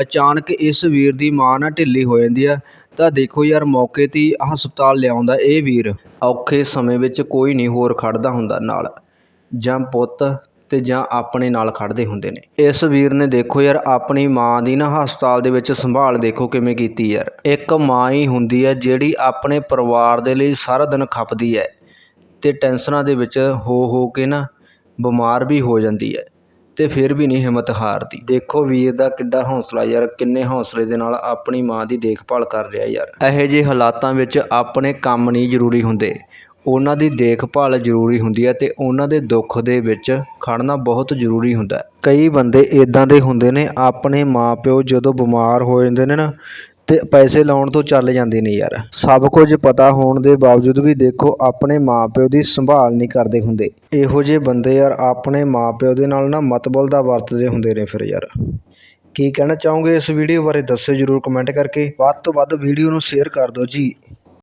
ਅਚਾਨਕ ਇਸ ਵੀਰ ਦੀ ਮਾਂ ਨਾ ਢਿੱਲੀ ਹੋ ਜਾਂਦੀ ਆ। ਤਾਂ ਦੇਖੋ ਯਾਰ, ਮੌਕੇ 'ਤੇ ਹੀ ਹਸਪਤਾਲ ਲਿਆਉਂਦਾ ਇਹ ਵੀਰ। ਔਖੇ ਸਮੇਂ ਵਿੱਚ ਕੋਈ ਨਹੀਂ ਹੋਰ ਖੜਦਾ ਹੁੰਦਾ ਨਾਲ। ਜਾਂ ਪੁੱਤ ਤੇ ਜਾਂ ਆਪਣੇ ਨਾਲ ਖੜਦੇ ਹੁੰਦੇ ਨੇ। ਇਸ ਵੀਰ ਨੇ ਦੇਖੋ ਯਾਰ, ਆਪਣੀ ਮਾਂ ਦੀ ਨਾ ਹਸਪਤਾਲ ਦੇ ਵਿੱਚ ਸੰਭਾਲ ਦੇਖੋ ਕਿਵੇਂ ਕੀਤੀ ਯਾਰ। ਇੱਕ ਮਾਂ ਹੀ ਹੁੰਦੀ ਹੈ ਜਿਹੜੀ ਆਪਣੇ ਪਰਿਵਾਰ ਦੇ ਲਈ ਸਾਰਾ ਦਿਨ ਖਪਦੀ ਹੈ। ਤੇ ਟੈਨਸ਼ਨਾਂ ਦੇ ਵਿੱਚ ਹੋ ਹੋ ਕੇ ਨਾ ਬਿਮਾਰ ਵੀ ਹੋ ਜਾਂਦੀ ਹੈ। ਅਤੇ ਫਿਰ ਵੀ ਨਹੀਂ ਹਿੰਮਤ ਹਾਰਦੀ। ਦੇਖੋ ਵੀਰ ਦਾ ਕਿੱਡਾ ਹੌਸਲਾ ਯਾਰ, ਕਿੰਨੇ ਹੌਸਲੇ ਦੇ ਨਾਲ ਆਪਣੀ ਮਾਂ ਦੀ ਦੇਖਭਾਲ ਕਰ ਰਿਹਾ ਯਾਰ। ਇਹੋ ਜਿਹੇ ਹਾਲਾਤਾਂ ਵਿੱਚ ਆਪਣੇ ਕੰਮ ਨਹੀਂ ਜ਼ਰੂਰੀ ਹੁੰਦੇ। ਉਹਨਾਂ ਦੀ ਦੇਖਭਾਲ ਜ਼ਰੂਰੀ ਹੁੰਦੀ ਹੈ ਅਤੇ ਉਹਨਾਂ ਦੇ ਦੁੱਖ ਦੇ ਵਿੱਚ ਖੜ੍ਹਨਾ ਬਹੁਤ ਜ਼ਰੂਰੀ ਹੁੰਦਾ ਕਈ ਬੰਦੇ ਇੱਦਾਂ ਦੇ ਹੁੰਦੇ ਨੇ, ਆਪਣੇ ਮਾਂ ਪਿਓ ਜਦੋਂ ਬਿਮਾਰ ਹੋ ਜਾਂਦੇ ਨੇ ਨਾ ਅਤੇ ਪੈਸੇ ਲਾਉਣ ਤੋਂ ਚੱਲ ਜਾਂਦੇ ਨੇ ਯਾਰ। ਸਭ ਕੁਝ ਪਤਾ ਹੋਣ ਦੇ ਬਾਵਜੂਦ ਵੀ ਦੇਖੋ, ਆਪਣੇ ਮਾਪਿਓ ਦੀ ਸੰਭਾਲ ਨਹੀਂ ਕਰਦੇ ਹੁੰਦੇ। ਇਹੋ ਜਿਹੇ ਬੰਦੇ ਯਾਰ ਆਪਣੇ ਮਾਪਿਓ ਦੇ ਨਾਲ ਨਾ ਮਤਬਲ ਦਾ ਵਰਤਦੇ ਹੁੰਦੇ ਨੇ ਫਿਰ ਯਾਰ। ਕੀ ਕਹਿਣਾ ਚਾਹੋਗੇ ਇਸ ਵੀਡੀਓ ਬਾਰੇ? ਦੱਸਿਓ ਜਰੂਰ ਕਮੈਂਟ ਕਰਕੇ। ਵੱਧ ਤੋਂ ਵੱਧ ਵੀਡੀਓ ਨੂੰ ਸ਼ੇਅਰ ਕਰ ਦਿਓ ਜੀ।